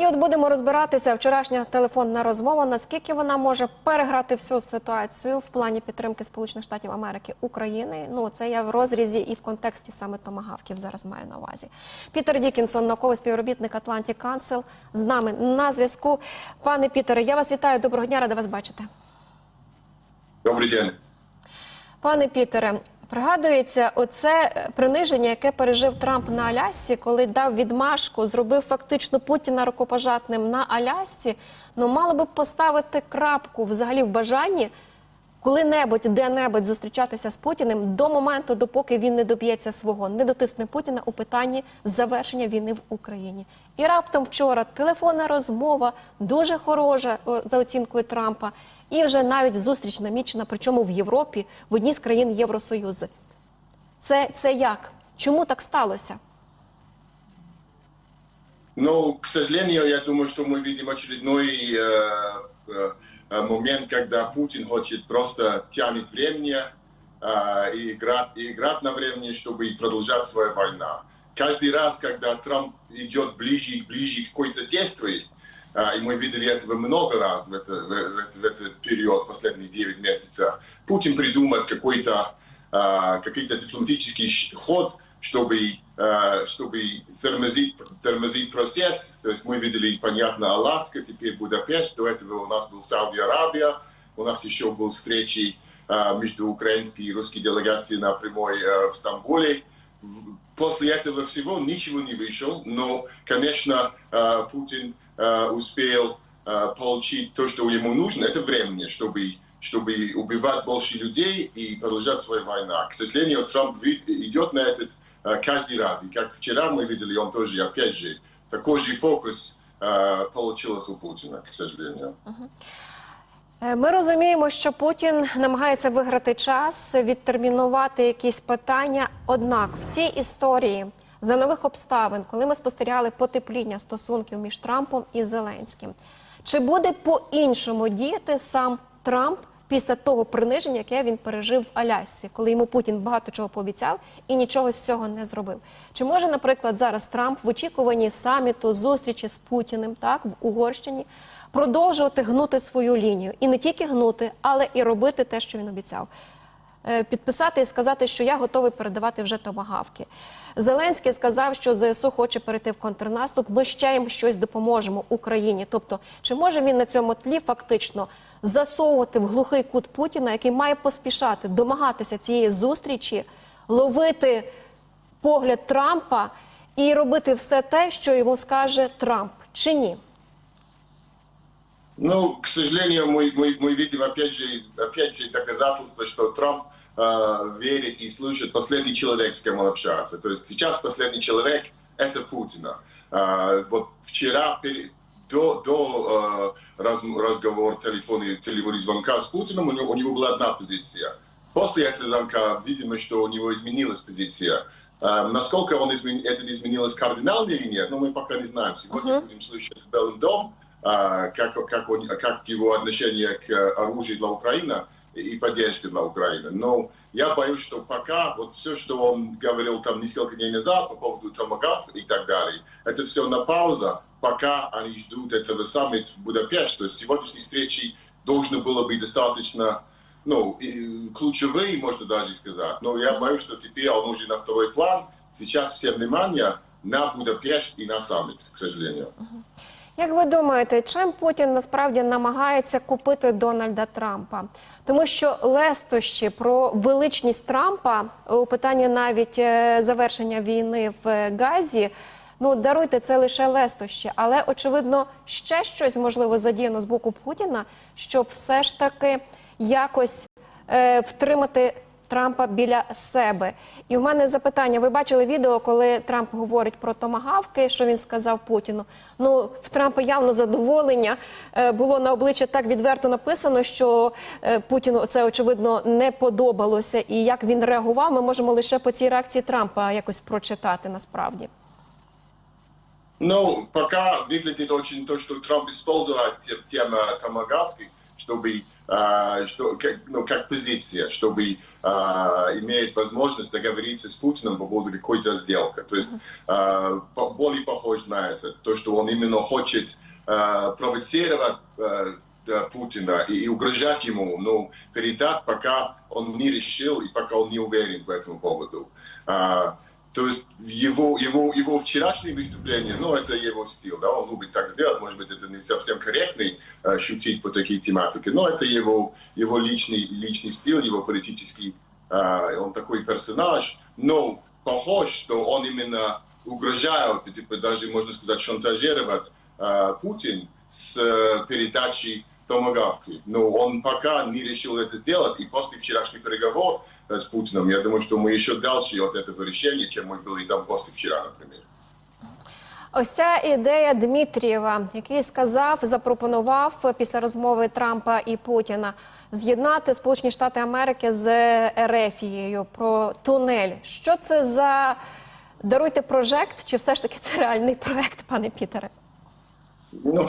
І от будемо розбиратися вчорашня телефонна розмова. Наскільки вона може переграти всю ситуацію в плані підтримки Сполучених Штатів Америки України? Ну це я в розрізі і в контексті саме томагавків зараз маю на увазі. Пітер Дікінсон, науковий співробітник Atlantic Council, з нами на зв'язку. Пане Пітере, я вас вітаю. Доброго дня, рада вас бачити. Добрий день. Пане Пітере, пригадується оце е, приниження, яке пережив Трамп на Алясці, коли дав відмашку, зробив фактично Путіна рукопожатним на Алясці. Ну мало би поставити крапку взагалі в бажанні коли-небудь, де-небудь зустрічатися з Путіним до моменту, допоки він не доб'ється свого, не дотисне Путіна у питанні завершення війни в Україні. І раптом вчора телефонна розмова дуже хороша о, за оцінкою Трампа, і вже навіть зустріч намічена, причому в Європі, в одній з країн Євросоюзу. Це, це як? Чому так сталося? Ну, к сожалению, я думаю, что мы видим очередной э, э, момент, когда Путин хочет просто тянет времени э, и, играть, и играть на времени, чтобы продолжать свою войну. Каждый раз, когда Трамп идет ближе и ближе к какой-то действию, э, и мы видели этого много раз в, это, в, в- в этот период, последние 9 месяцев, Путин придумает какой-то э, какой-то дипломатический ход, чтобы, э, чтобы тормозить, тормозить процесс. То есть мы видели, понятно, Аляска, теперь Будапешт, до этого у нас был Сауди-Аравия, у нас еще был встречи э, между украинской и русской делегацией на прямой э, в Стамбуле. После этого всего ничего не вышел, но, конечно, э, Путин э, успел э, получить то, что ему нужно, это времени, чтобы, чтобы убивать больше людей и продолжать свою войну. К сожалению, Трамп ви- идет на этот э, каждый раз. И как вчера мы видели, он тоже, опять же, такой же фокус э, получилось у Путина, к сожалению. Е, Ми розуміємо, що Путін намагається виграти час, відтермінувати якісь питання. Однак в цій історії за нових обставин, коли ми спостерігали потепління стосунків між Трампом і Зеленським, чи буде по-іншому діяти сам Трамп після того приниження, яке він пережив в Алясці, коли йому Путін багато чого пообіцяв і нічого з цього не зробив? Чи може, наприклад, зараз Трамп в очікуванні саміту зустрічі з Путіним, так в Угорщині? продовжувати гнути свою лінію і не тільки гнути, але і робити те, що він обіцяв. Е, Підписати і сказати, що я готовий передавати вже томагавки. Зеленський сказав, що ЗСУ хоче перейти в контрнаступ. Ми ще їм щось допоможемо Україні. Тобто, чи може він на цьому тлі фактично засовувати в глухий кут Путіна, який має поспішати домагатися цієї зустрічі, ловити погляд Трампа і робити все те, що йому скаже Трамп, чи ні? Ну, к сожалению, мы, мы, мы видим опять же, опять же доказательство, что Трамп э, верит и слушает последний человек, с кем он общается. То есть сейчас последний человек – это Путина. Э, вот вчера пере- до, до э, раз, разговора телефона, телефонного звонка с Путиным у него, у него была одна позиция. После этого звонка, видимо, что у него изменилась позиция. Э, насколько он измен... это изменилось кардинально или нет, ну, мы пока не знаем. Сегодня будем слышать в Белом доме, как, как, он, как его отношение к оружию для Украины и поддержка для Украины. Но я боюсь, что пока вот все, что он говорил там несколько дней назад по поводу томагав и так далее, это все на пауза, пока они ждут этого саммита в Будапеште. То есть сегодняшней встречи должно было быть достаточно ну, ключевые, можно даже сказать. Но я боюсь, что теперь он уже на второй план. Сейчас все внимание на Будапешт и на саммит, к сожалению. Як ви думаєте, чим Путін насправді намагається купити Дональда Трампа? Тому що лестощі про величність Трампа у питанні навіть е, завершення війни в Газі. Ну даруйте це лише лестощі, але очевидно ще щось можливо задіяно з боку Путіна, щоб все ж таки якось е, втримати Трампа біля себе. І в мене запитання: ви бачили відео, коли Трамп говорить про томагавки, що він сказав Путіну? Ну, в Трампа явно задоволення е, було на обличчя так відверто написано, що е, Путіну це очевидно не подобалося. І як він реагував, ми можемо лише по цій реакції Трампа якось прочитати насправді. Ну, пока выглядит очень то, что Трамп использует те- тему томагавки, чтобы, а, что, как, ну, как позиция, чтобы а, иметь возможность договориться с Путиным по поводу какой-то сделки. То есть а, более похож на это, то, что он именно хочет а, провоцировать а, Путина и, и угрожать ему, но передать, пока он не решил и пока он не уверен по этому поводу. А, то есть его, его, его вчерашнее выступление, ну, это его стиль, да, он любит так сделать, может быть, это не совсем корректный э, шутить по такой тематике, но это его, его личный, личный стиль, его политический, э, он такой персонаж, но похож, что он именно угрожает, и, типа, даже, можно сказать, шантажировать э, Путин с э, передачей томогавки. Но он пока не решил это сделать, и после вчерашнего переговора э, с Путиным, я думаю, что мы еще дальше от этого решения, чем мы были там после вчера, например. Ось ця ідея Дмитрієва, який сказав, запропонував після розмови Трампа і Путіна з'єднати Сполучені Штати Америки з Ерефією про тунель. Що це за даруйте прожект, чи все ж таки це реальний проект, пане Пітере? Ну,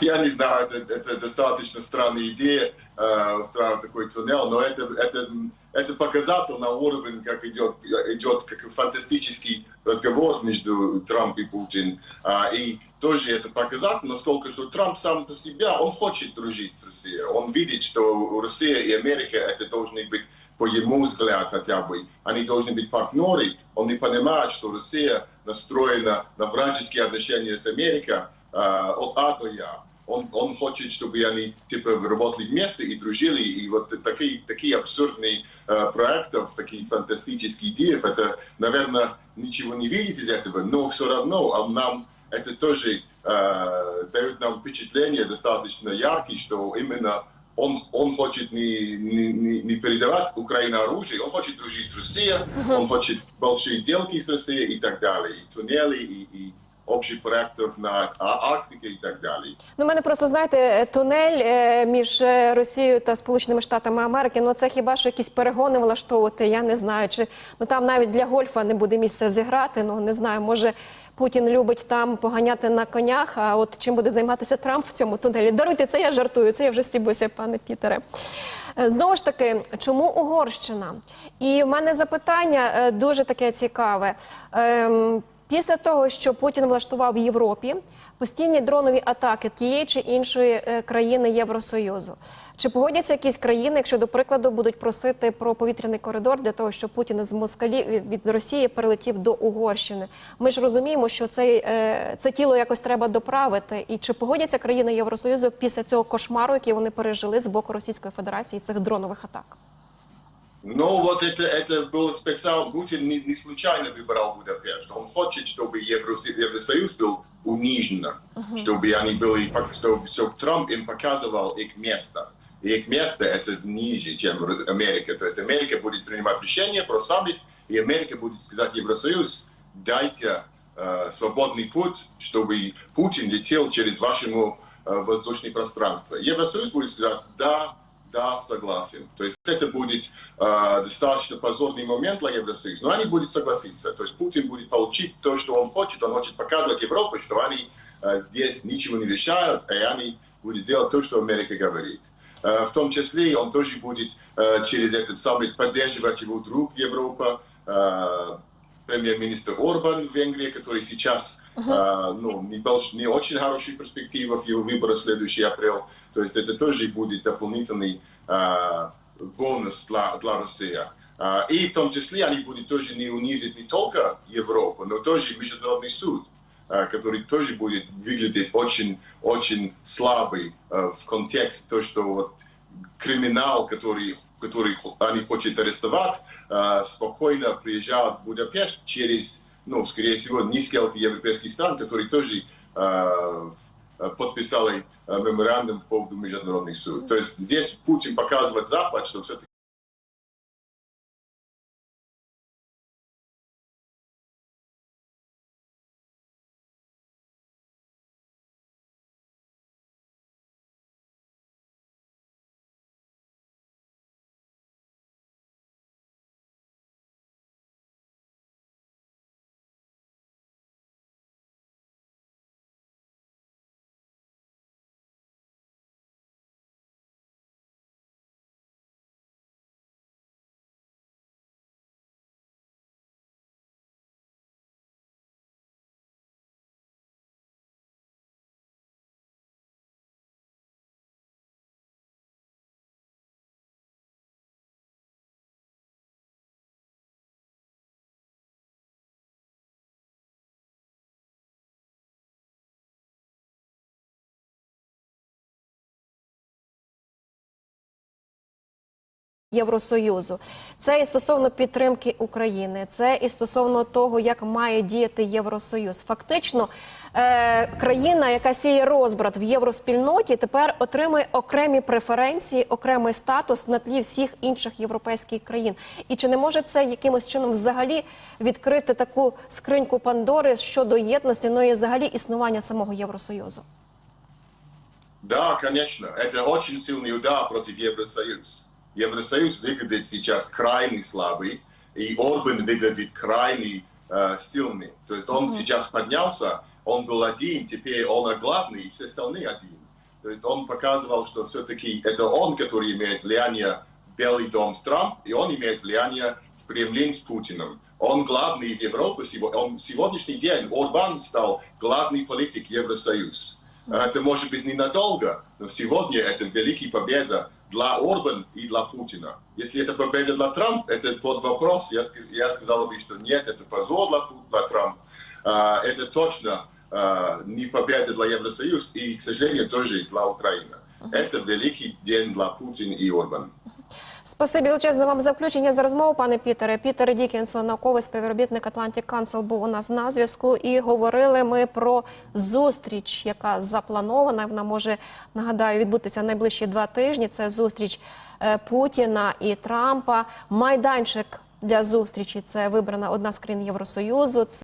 я не знаю, это, это достаточно странная идея э, такой туннель, но это, это, это показатель на уровень, как идет, идет как фантастический разговор между Трампом и Путиным. А, и тоже это показатель, насколько что Трамп сам по себе, он хочет дружить с Россией. Он видит, что Россия и Америка это должны быть по ему взгляд хотя бы, они должны быть партнеры. Он не понимает, что Россия настроена на вражеские отношения с Америкой, а, от А до Я. Он, он хочет, чтобы они типа работали вместе и дружили. И вот такие, такие абсурдные э, проектов, такие фантастические идеи, это, наверное, ничего не видит из этого, но все равно а нам это тоже э, дает нам впечатление достаточно яркое, что именно он, он хочет не, не, не, не передавать Украине оружие, он хочет дружить с Россией, он хочет большие сделки с Россией и так далее, и туннели, и, и общих проектов на А- Арктике и так далее. Ну, мене просто знаєте, тунель е, між е, Росією та Сполученими Штатами Америки. Ну це хіба що якісь перегони влаштовувати? Я не знаю. Чи ну там навіть для гольфа не буде місця зіграти. Ну не знаю, може Путін любить там поганяти на конях. А от чим буде займатися Трамп в цьому тунелі? Даруйте, це я жартую. Це я вже стібуся, пане Пітере. Е, Знову ж таки, чому Угорщина? І в мене запитання е, дуже таке цікаве. Після того, що Путін влаштував в Європі постійні дронові атаки тієї чи іншої е, країни Євросоюзу, чи погодяться якісь країни, якщо до прикладу будуть просити про повітряний коридор для того, щоб Путін з Москалі від- від Росії перелетів до Угорщини? Ми ж розуміємо, що цей, е, це тіло якось треба доправити. І чи погодяться країни Євросоюзу після цього кошмару, який вони пережили з боку Російської Федерації цих дронових атак? Ну, вот это, это был специал. Путин не, не случайно выбрал Будапешт. Он хочет, чтобы Евросоюз, Евросоюз был унижен, чтобы они были, чтобы, чтобы Трамп им показывал их место. И их место это ниже, чем Америка. То есть Америка будет принимать решение про саммит, и Америка будет сказать Евросоюз, дайте э, свободный путь, чтобы Путин летел через вашему э, воздушное пространство. Евросоюз будет сказать, да, да, согласен. То есть это будет э, достаточно позорный момент для Евросоюза, но они будут согласиться. То есть Путин будет получить то, что он хочет. Он хочет показывать Европе, что они э, здесь ничего не решают, и они будут делать то, что Америка говорит. Э, в том числе он тоже будет э, через этот саммит поддерживать его друг Европа, э, премьер-министр Орбан в Венгрии, который сейчас э, ну, не, больш- не очень хорошие перспективы в его выбора в следующий апрель. То есть это тоже будет дополнительный э, бонус для, для России. Э, и в том числе они будут тоже не унизить не только Европу, но тоже Международный суд, который тоже будет выглядеть очень, очень слабый в контексте того, что вот криминал, который, который они хотят арестовать, э, спокойно приезжает в Будапешт через, ну, скорее всего, несколько европейских стран, которые тоже э, э, подписали меморандум по поводу Международных суд. То есть здесь Путин показывает Запад, что все-таки Євросоюзу. Це і стосовно підтримки України, це і стосовно того, як має діяти Євросоюз. Фактично, е, країна, яка сіє розбрат в євроспільноті, тепер отримує окремі преференції, окремий статус на тлі всіх інших європейських країн. І чи не може це якимось чином взагалі відкрити таку скриньку Пандори щодо єдності, ну і взагалі існування самого Євросоюзу? Да, конечно. Это очень сильный удар против Евросоюза. Евросоюз выглядит сейчас крайне слабый, и Орбан выглядит крайне э, сильный. То есть он сейчас поднялся, он был один, теперь он главный, и все остальные один. То есть он показывал, что все-таки это он, который имеет влияние в Белый дом с Трамп, и он имеет влияние в Кремле с Путиным. Он главный в Европе. Он в сегодняшний день Орбан стал главный политик Евросоюза. Это может быть ненадолго, но сегодня это великая победа для Орбана и для Путина. Если это победа для Трампа, это под вопрос. Я, я сказал бы, что нет, это позор для, для Трампа. А, это точно а, не победа для Евросоюза и, к сожалению, тоже для Украины. Это великий день для Путина и Орбана. Спасибі величезне вам за включення за розмову, пане Пітере. Пітер Дікінсон, науковий співробітник Atlantic Council, був у нас на зв'язку. І говорили ми про зустріч, яка запланована. Вона може нагадаю відбутися найближчі два тижні. Це зустріч е, Путіна і Трампа. Майданчик для зустрічі це вибрана одна з країн Євросоюзу.